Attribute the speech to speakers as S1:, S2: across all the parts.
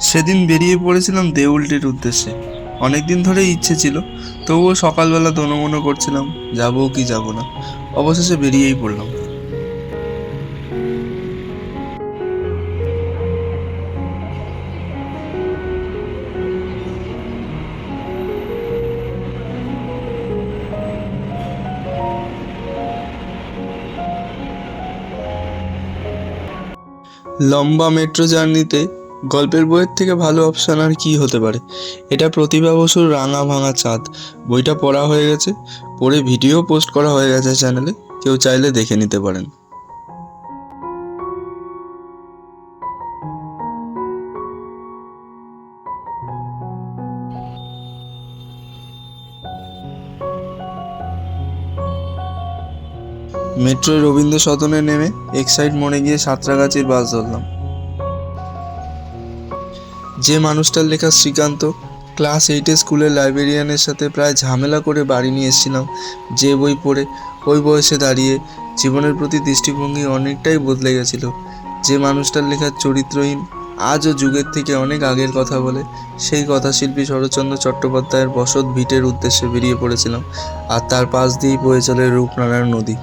S1: সেদিন বেরিয়ে পড়েছিলাম দেউলটির উদ্দেশ্যে। অনেক দিন ধরে ইচ্ছে ছিল, তবুও সকালবেলা দনমনো করছিলাম, যাব কি যাব না। অবশেষে বেরিয়েই পড়লাম। লম্বা মেট্রো জার্নিতে গল্পের বইয়ের থেকে ভালো অপশান আর কি হতে পারে? এটা প্রতিভা বসুর রাঙা ভাঙা চাঁদ। বইটা পড়া হয়ে গেছে। পড়ে ভিডিও পোস্ট করা হয়ে গেছে চ্যানেলে কেউ চাইলে দেখে নিতে পারেন। মেট্রোয় রবীন্দ্র সদনে নেমে এক্সাইড মনে গিয়ে সাঁতরাগাছির বাস ধরলাম। যে মানুষটার লেখা শ্রীকান্ত, ক্লাস এইটে স্কুলের লাইব্রেরিয়ানের সাথে প্রায় ঝামেলা করে বাড়ি নিয়ে এসেছিলাম, যে বই পড়ে ওই বয়সে দাঁড়িয়ে জীবনের প্রতি দৃষ্টিভঙ্গি অনেকটাই বদলে গেছিল। যে মানুষটার লেখার চরিত্রহীন, আজও যুগের থেকে অনেক আগের কথা বলে, সেই কথাশিল্পী শরৎচন্দ্র চট্টোপাধ্যায়ের বসত ভিটের উদ্দেশ্যে বেরিয়ে পড়েছিলাম আর তার পাশ দিয়েই বয়ে চলে রূপনারায়ণ নদী।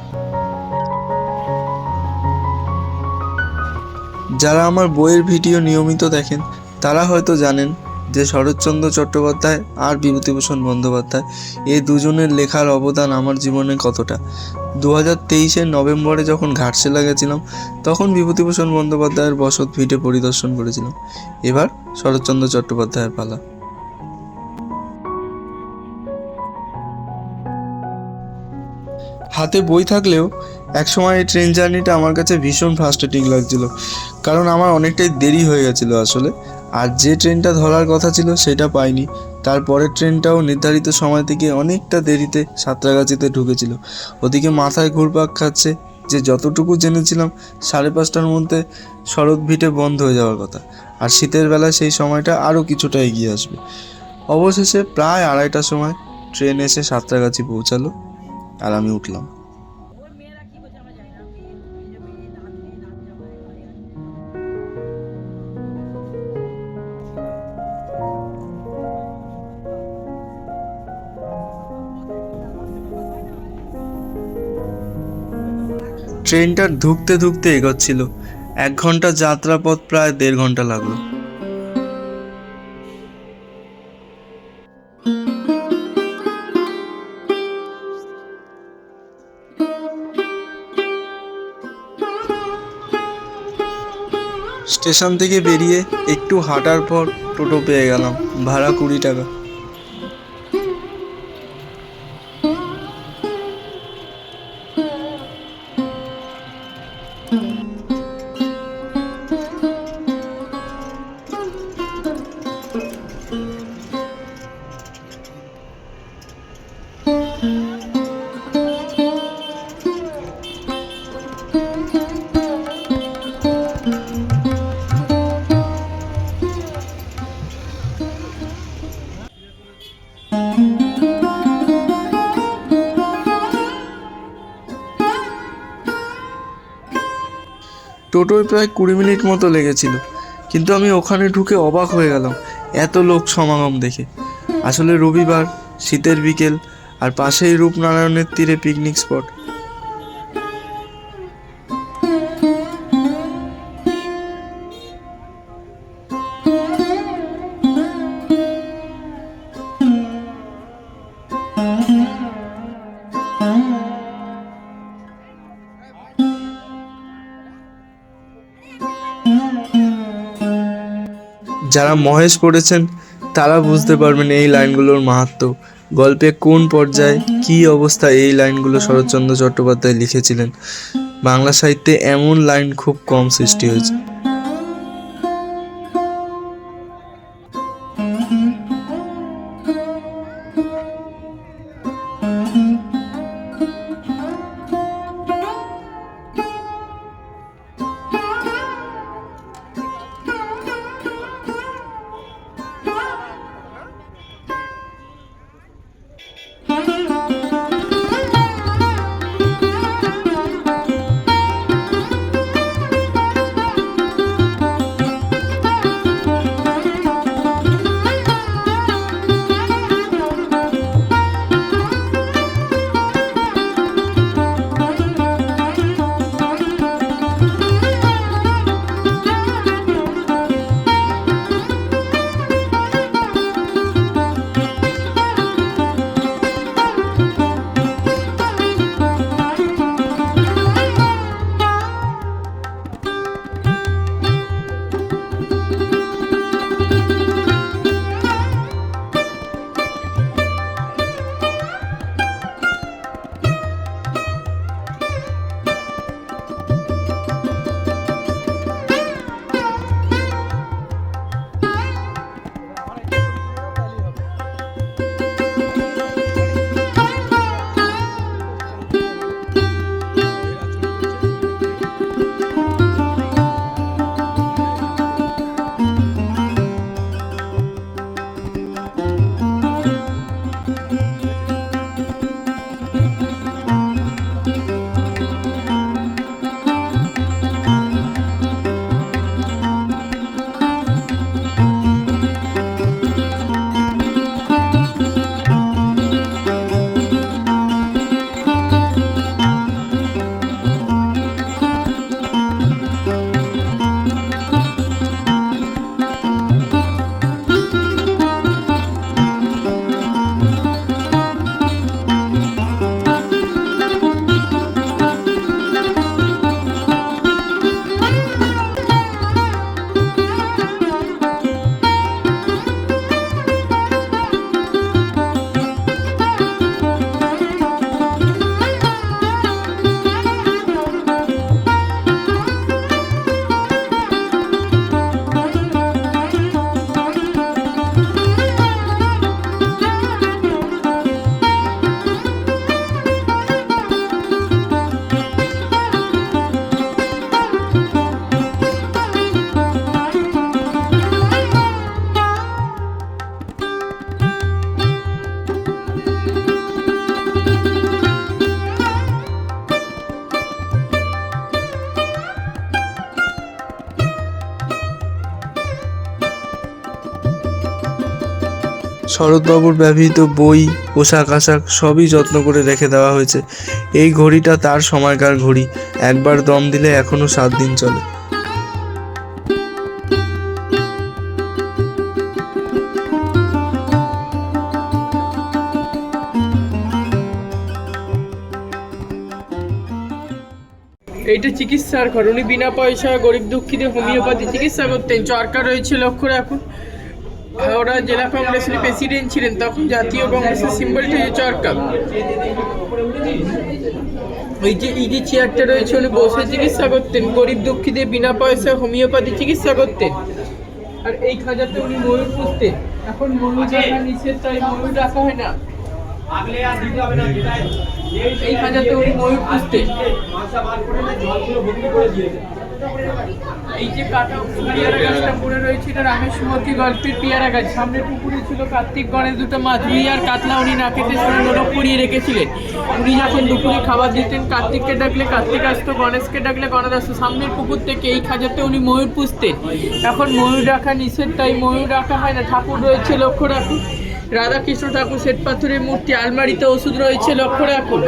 S1: যারা আমার বইয়ের ভিডিও নিয়মিত দেখেন তারা হয়তো জানেন যে শরৎচন্দ্র চট্টোপাধ্যায় আর বিভূতিভূষণ বন্দ্যোপাধ্যায় এই দুজনের লেখার অবদান আমার জীবনে কতটা? দু হাজার তেইশের নভেম্বরে যখন ঘাটশিলা গেছিলাম, তখন বিভূতিভূষণ বন্দ্যোপাধ্যায়ের বসত ভিটে পরিদর্শন করেছিলাম। এবার শরৎচন্দ্র চট্টোপাধ্যায়ের পালা। হাতে বই থাকলেও একসময় এই ট্রেন জার্নিটা আমার কাছে ভীষণ ফ্রাস্ট্রেটিং লাগছিল, কারণ আমার অনেকটাই দেরি হয়ে গেছিল আসলে। আর যে ট্রেনটা ধরার কথা ছিল সেটা পাইনি। তারপরের ট্রেনটাও নির্ধারিত সময় থেকে অনেকটা দেরিতে সাঁতরাগাছিতে ঢুকেছিল। ওদিকে মাথায় ঘুরপাক খাচ্ছে যে যতটুকু জেনেছিলাম, সাড়ে পাঁচটার মধ্যে শরৎ ভিটে বন্ধ হয়ে যাওয়ার কথা। আর শীতের বেলা সেই সময়টা আরও কিছুটা এগিয়ে আসবে। অবশেষে প্রায় আড়াইটার সময় ট্রেন এসে সাঁতরাগাছি পৌঁছালো আর আমি উঠলাম। ট্রেনটা ধুকতে ধুকতে এগোচ্ছিল। এক ঘণ্টা যাত্রাপথ প্রায় দেড় ঘণ্টা লাগল। স্টেশন থেকে বেরিয়ে একটু হাঁটার পর টোটো পেয়ে গেলাম, ভাড়া কুড়ি টাকা। টোটোয় প্রায় কুড়ি মিনিট মতো লেগেছিল। কিন্তু আমি ওখানে ঢুকে অবাক হয়ে গেলাম, এত লোক সমাগম দেখে। আসলে রবিবার, শীতের বিকেল, আর পাশেই রূপনারায়ণের তীরে পিকনিক স্পট যারা মহেশ পড়েছেন, তারা বুঝতে পারবেন এই লাইনগুলোর মাহাত্ম। গল্পে কোন পর্যায়ে কী অবস্থা এই লাইনগুলো শরৎচন্দ্র চট্টোপাধ্যায় লিখেছিলেন? বাংলা সাহিত্যে এমন লাইন খুব কম সৃষ্টি হয়েছে। শরৎবাবুর ব্যবহৃত বই, পোশাক আশাক সবই যত্ন করে রেখে দেওয়া হয়েছে। এই ঘড়িটা তার সময়কার ঘড়ি। একবার দম দিলে এখনও সাত দিন চলে।
S2: এইটা চিকিৎসার ঘর। উনি বিনা পয়সায় গরিব দুঃখীদের হোমিওপ্যাথি চিকিৎসা করতেন। চরকা রয়েছে লক্ষ্য রাখুন। হাওড়া জেলা কংগ্রেসের প্রেসিডেন্ট ছিলেন, তখন জাতীয় কংগ্রেসের সিম্বলটা হচ্ছে চরকা। ওই যে, এই যে চেয়ারটা রয়েছে, উনি বসে চিকিৎসা করতেন, গরিব দুঃখীদের বিনা পয়সায় হোমিওপ্যাথি চিকিৎসা করতেন। আর এই খাঁচাতে উনি ময়ূর পুষতেন এখন ময়ূর রাখা নিষেধ তাই ময়ূর রাখা হয় না। এই খাঁচাতে উনি ময়ূর পুষতেন এই যে কাটা পেয়ারা গাছটা পড়ে রয়েছে, এটা রামের সুমতি গল্পের পেয়ারা গাছ। সামনে পুকুরে ছিল কার্তিক গণেশ দুটো মাছ। রুই আর কাতলা উনি নাকেতে সরে নোলক পরিয়ে রেখেছিলেন। উনি যখন দুপুরে খাবার দিতেন, কার্তিককে ডাকলে কার্তিক আসতো, গণেশকে ডাকলে গণেশ আসতো। সামনের পুকুর থেকে এই খাজাতে উনি ময়ূর পুষতেন। এখন ময়ূর রাখা নিষেধ, তাই ময়ূর রাখা হয় না। ঠাকুর রয়েছে, লক্ষ্য রাখুন। রাধাকৃষ্ণ ঠাকুর শ্বেত পাথরের মূর্তি আলমারিতে ওষুধ রয়েছে লক্ষ্য রাখুন।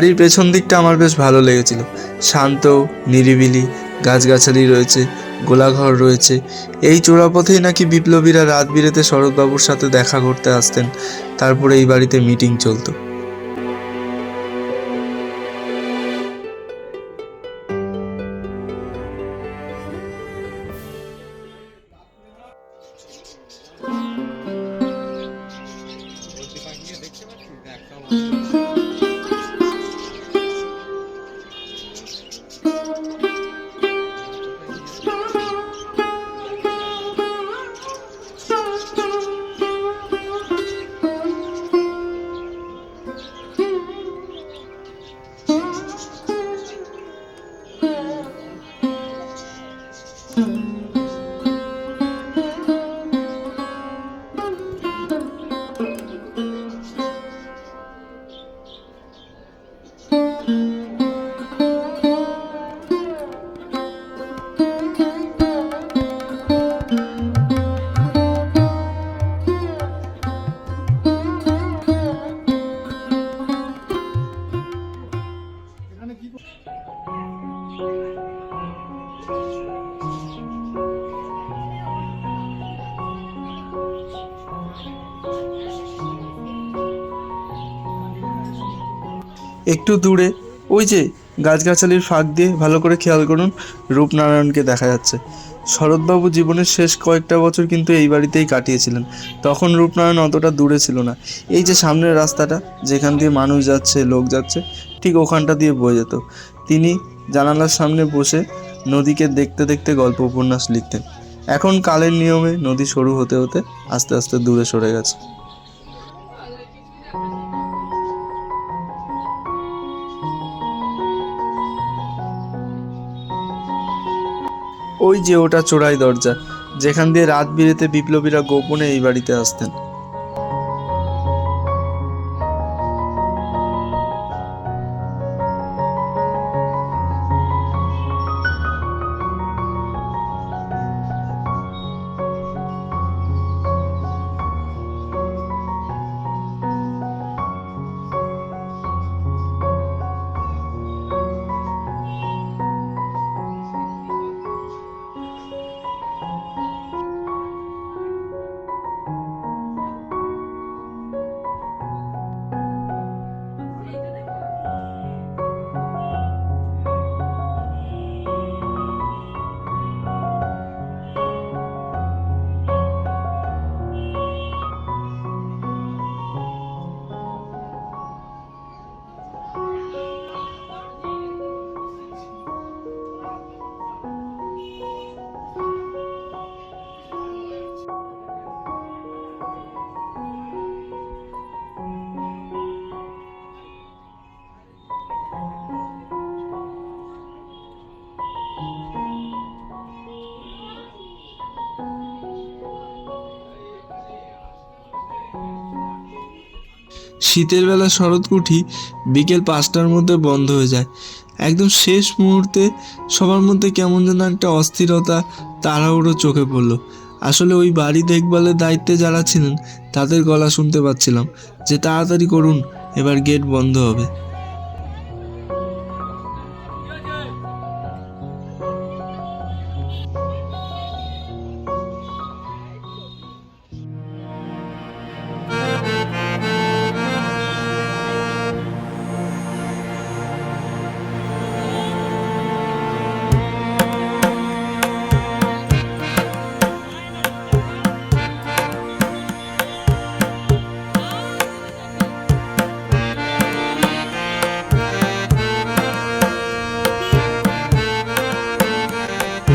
S1: বাড়ির পেছন দিকটা আমার বেশ ভালো লেগেছিল। শান্ত, নিরিবিলি, গাছগাছালি রয়েছে, গোলাঘর রয়েছে। এই চোরাপথেই নাকি বিপ্লবীরা রাত বিরেতে শরৎবাবুর সাথে দেখা করতে আসতেন। তারপরে এই বাড়িতে মিটিং চলতো। একটু দূরে। ওই যে গাছগাছালির ফাঁক দিয়ে ভালো করে খেয়াল করুন, রূপনারায়ণকে দেখা যাচ্ছে। শরৎবাবু জীবনের শেষ কয়েকটা বছর কিন্তু এই বাড়িতেই কাটিয়েছিলেন। তখন রূপনারায়ণ অতটা দূরে ছিল না। এই যে সামনের রাস্তাটা, যেখান দিয়ে মানুষ যাচ্ছে, লোক যাচ্ছে, ঠিক ওখানটা দিয়ে বয়ে যেত। তিনি জানালার সামনে বসে নদীকে দেখতে দেখতে গল্প উপন্যাস লিখতেন। এখন কালের নিয়মে নদী সরু হতে হতে আস্তে আস্তে দূরে সরে গেছে। ওই যে ওটা চোরাই দরজা যেখান দিয়ে রাত বিরেতে বিপ্লবীরা গোপনে এই বাড়িতে আসতেন। শীতের বেলা শরৎ কুঠি বিকেল পাঁচটার মধ্যে বন্ধ হয়ে যায়। একদম শেষ মুহূর্তে সবার মধ্যে কেমন যেন একটা অস্থিরতা, তাড়াহুড়ো চোখে পড়ল। আসলে ওই বাড়ি দেখভালের দায়িত্বে যারা ছিলেন, তাদের গলা শুনতে পাচ্ছিলাম যে তাড়াতাড়ি করুন, এবার গেট বন্ধ হবে।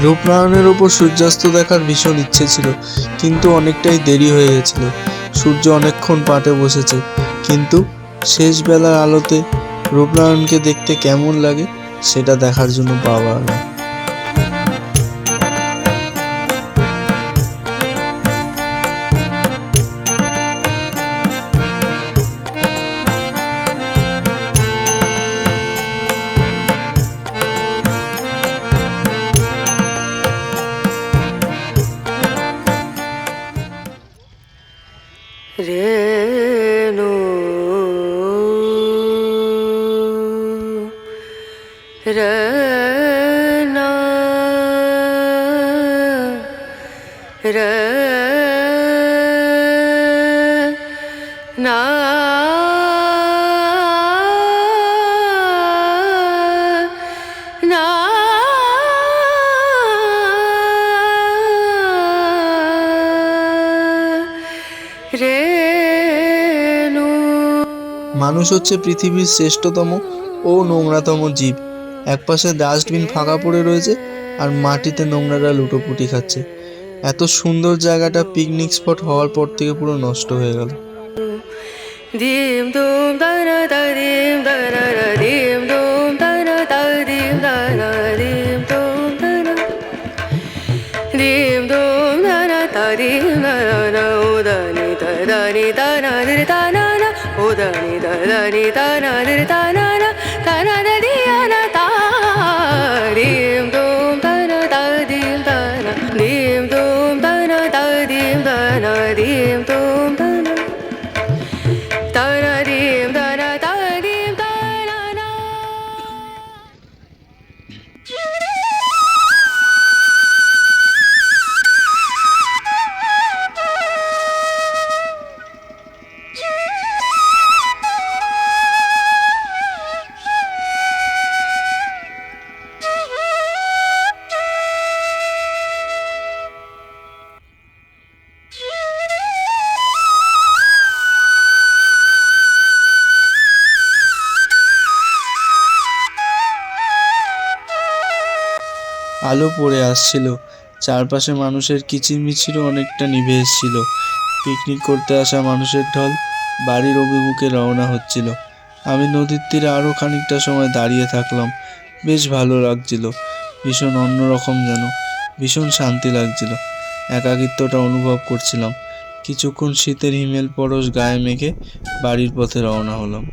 S1: রূপনারায়ণের ওপর সূর্যাস্ত দেখার ভীষণ ইচ্ছে ছিল, কিন্তু অনেকটাই দেরি হয়ে গেছিল। সূর্য অনেকক্ষণ পাটে বসেছে, কিন্তু শেষ বেলার আলোতে রূপনারায়ণকে দেখতে কেমন লাগে সেটা দেখার জন্য পাওয়া না মানুষ হচ্ছে পৃথিবীর শ্রেষ্ঠতম ও নোংরাতম জীব। একপাশে ডাস্টবিন ফাঁকা পড়ে রয়েছে আর মাটিতে নোংরারা লুটোপুটি খাচ্ছে। এত সুন্দর জায়গাটা পিকনিক স্পট হওয়ার পর থেকে পুরো নষ্ট হয়ে গেল।
S3: Dim தனி தனதிர் தன
S1: আলো পড়ে আসছিল। চারপাশে মানুষের কিচিরমিচিরও অনেকটা নিভে এসেছিল পিকনিক করতে আসা মানুষের ঢল বাড়ির অভিমুখে রওনা হচ্ছিল। আমি নদীর তীরে আরও খানিকটা সময় দাঁড়িয়ে থাকলাম। বেশ ভালো লাগছিল। ভীষণ অন্যরকম যেন। ভীষণ শান্তি লাগছিল। একাকিত্বটা অনুভব করছিলাম। কিছুক্ষণ শীতের হিমেল পরশ গায়ে মেখে বাড়ির পথে রওনা হলাম।